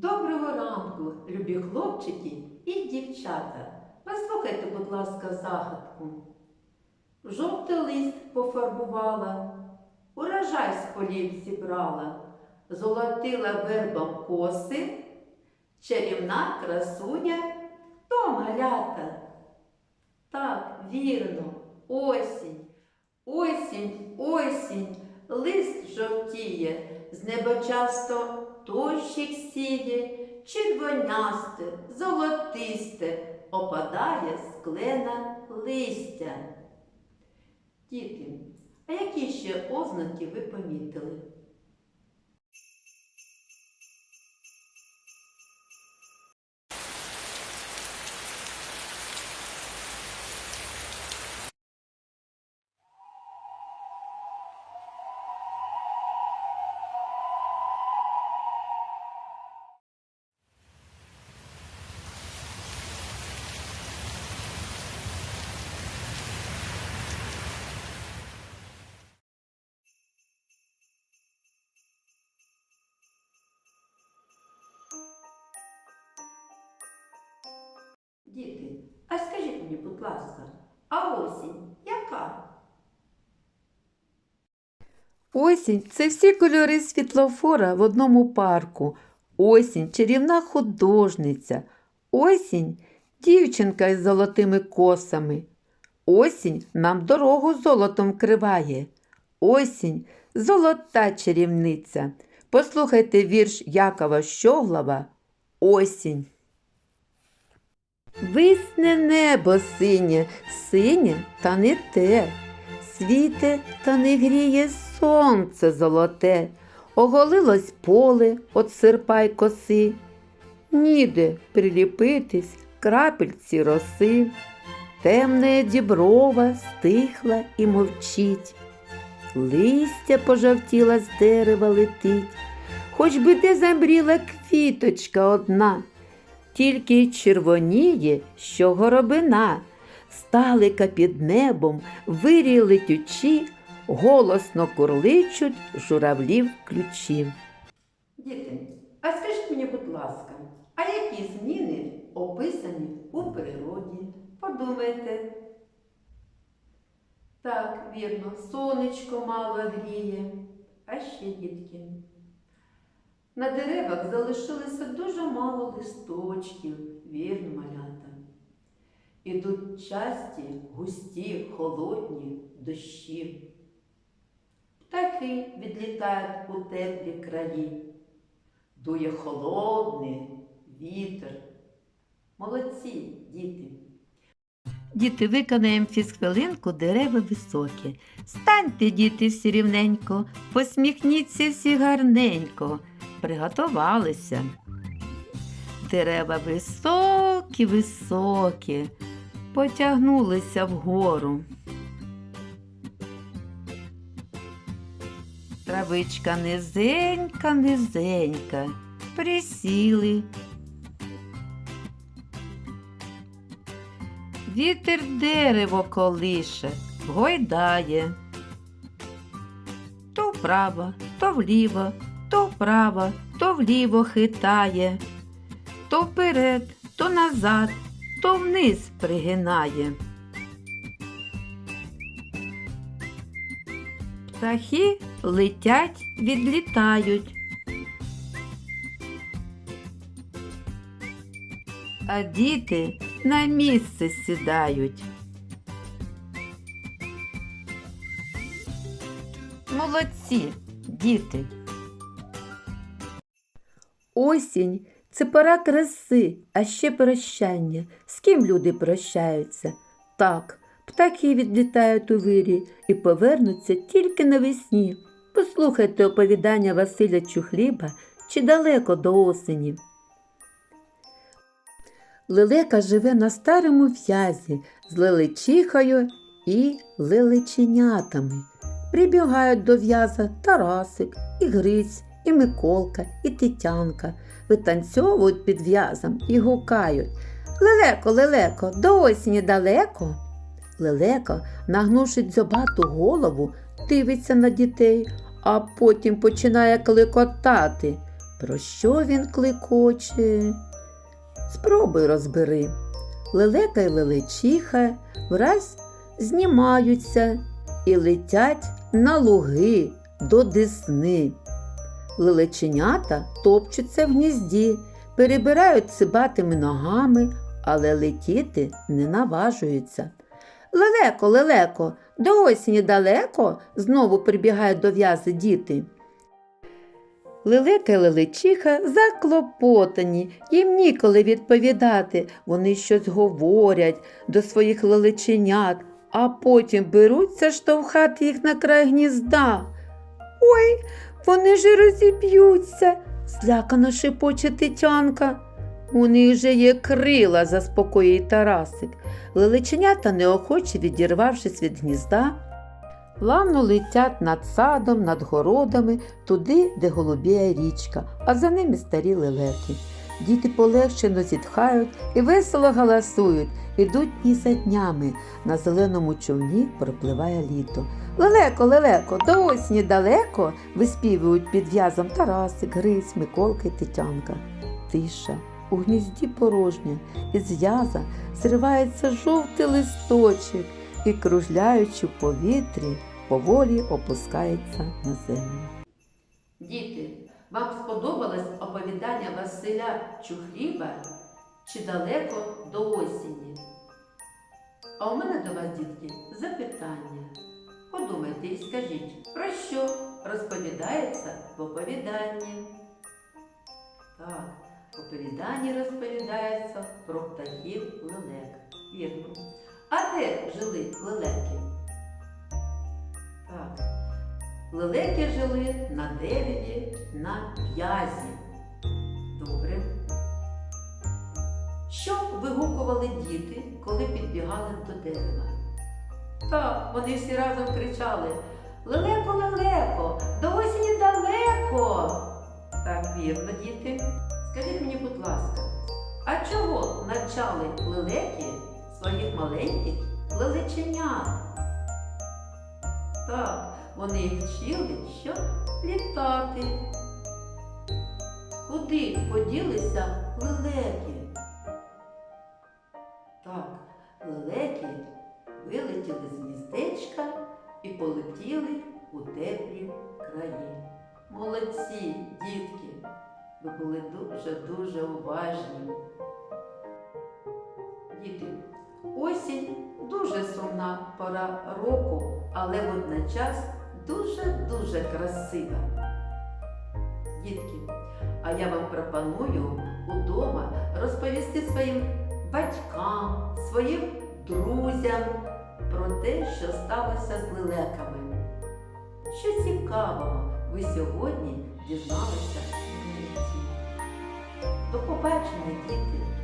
Доброго ранку, любі хлопчики і дівчата. Послухайте, будь ласка, загадку. Жовтий лист пофарбувала, урожай з полів зібрала, золотила вербом коси, чарівна красуня то малята. Так, вірно, осінь, осінь, осінь, лист жовтіє, з неба часто тощик сіє, червонясте, золотисте, опадає з клена листя. Діти, а які ще ознаки ви помітили? Діти, а скажіть мені, будь ласка, а осінь яка? Осінь це всі кольори світлофора в одному парку. Осінь чарівна художниця. Осінь дівчинка із золотими косами. Осінь нам дорогу золотом криває. Осінь золота чарівниця. Послухайте вірш Якова Щоглова Осінь. Висне небо синє, синє та не те. Світе та не гріє сонце золоте, оголилось поле от серпа й коси, ніде приліпитись крапельці роси, темне діброва стихла і мовчить, листя пожовтіла з дерева летить, хоч би де замріла квіточка одна, тільки червоніє, що горобина. Сталика під небом, вирій летючі, голосно курличуть журавлів ключі. Діти, а скажіть мені, будь ласка, а які зміни описані у природі? Подумайте. Так, вірно, сонечко мало гріє. А ще, дітки. На деревах залишилося дуже мало листочків, вірно, малята. Ідуть часті, густі, холодні дощі. Птахи відлітають у теплі краї. Дує холодний вітер. Молодці, діти. Діти, виконаємо фізхвилинку дерева високі. Станьте, діти, всі рівненько, посміхніться всі гарненько. Приготувалися. Дерева високі, високі, потягнулися вгору. Травичка низенька, низенька, присіли. Вітер дерево колише, гойдає. То вправо, то вліво, то вправо, то вліво хитає, то вперед, то назад, то вниз пригинає. Птахи летять, відлітають. А діти на місце сідають. Молодці, діти. Осінь це пора краси, а ще прощання. З ким люди прощаються? Так, птахи відлітають у вирі і повернуться тільки навесні. Послухайте оповідання Василя Чухліба чи далеко до осені. Лелека живе на старому в'язі з лелечихою і лелеченятами. Прибігають до в'яза Тарасик, і Гриць, і Миколка, і Тетянка. Витанцьовують під в'язом і гукають Лелеко, лелеко, до осені далеко. Лелека, нагнувши дзьобату голову, дивиться на дітей, а потім починає кликотати. Про що він кликоче? Спробуй розбери. Лелека й лелечиха враз знімаються і летять на луги до десни. Лелеченята топчуться в гнізді, перебирають цибатими ногами, але летіти не наважуються. Лелеко, лелеко, до осені далеко, знову прибігають до в'язи діти. Лелека й лелечиха заклопотані, їм ніколи відповідати. Вони щось говорять до своїх лелеченят, а потім беруться штовхати їх на край гнізда. Ой, вони ж розіб'ються, злякано шепоче Тетянка. У них же є крила, заспокоює Тарасик. Лелеченята, неохоче відірвавшись від гнізда, плавно летять над садом, над городами, туди, де голубіє річка, а за ними старі лелеки. Діти полегшено зітхають і весело галасують, ідуть дні за днями. На зеленому човні пропливає літо. Лелеко, лелеко, до осені далеко виспівують під в'язом Тарасик, Грись, Миколка й Тетянка. Тиша, у гнізді порожня, із в'яза зривається жовтий листочок і, кружляючи в повітрі, поволі опускається на землю. Діти, вам сподобалось оповідання Василя Чухліба чи далеко до осені? А у мене до вас, дітки, запитання. Подумайте і скажіть, про що розповідається в оповіданні? Так, в оповіданні розповідається про птахів лелек. Вірно. А де жили лелеки? Так. Лелеки жили на дереві на в'язі. Добре. Що вигукували діти, коли підбігали до дерева? Так, вони всі разом кричали Лелеко, лелеко, до осені далеко. Так, вірно, діти. Скажіть мені, будь ласка, а чого навчали лелеки своїх маленьких лелеченят? Так, вони вчили, що літати. Куди поділися лелеки? Вилетіли з гніздечка і полетіли у теплі краї. Молодці, дітки! Ви були дуже-дуже уважні. Діти, осінь дуже сумна пора року, але водночас дуже-дуже красива. Дітки, а я вам пропоную удома розповісти своїм батькам, своїм друзям про те, що сталося з лелеками. Що цікавого ви сьогодні дізналися в житті. До побачення, діти!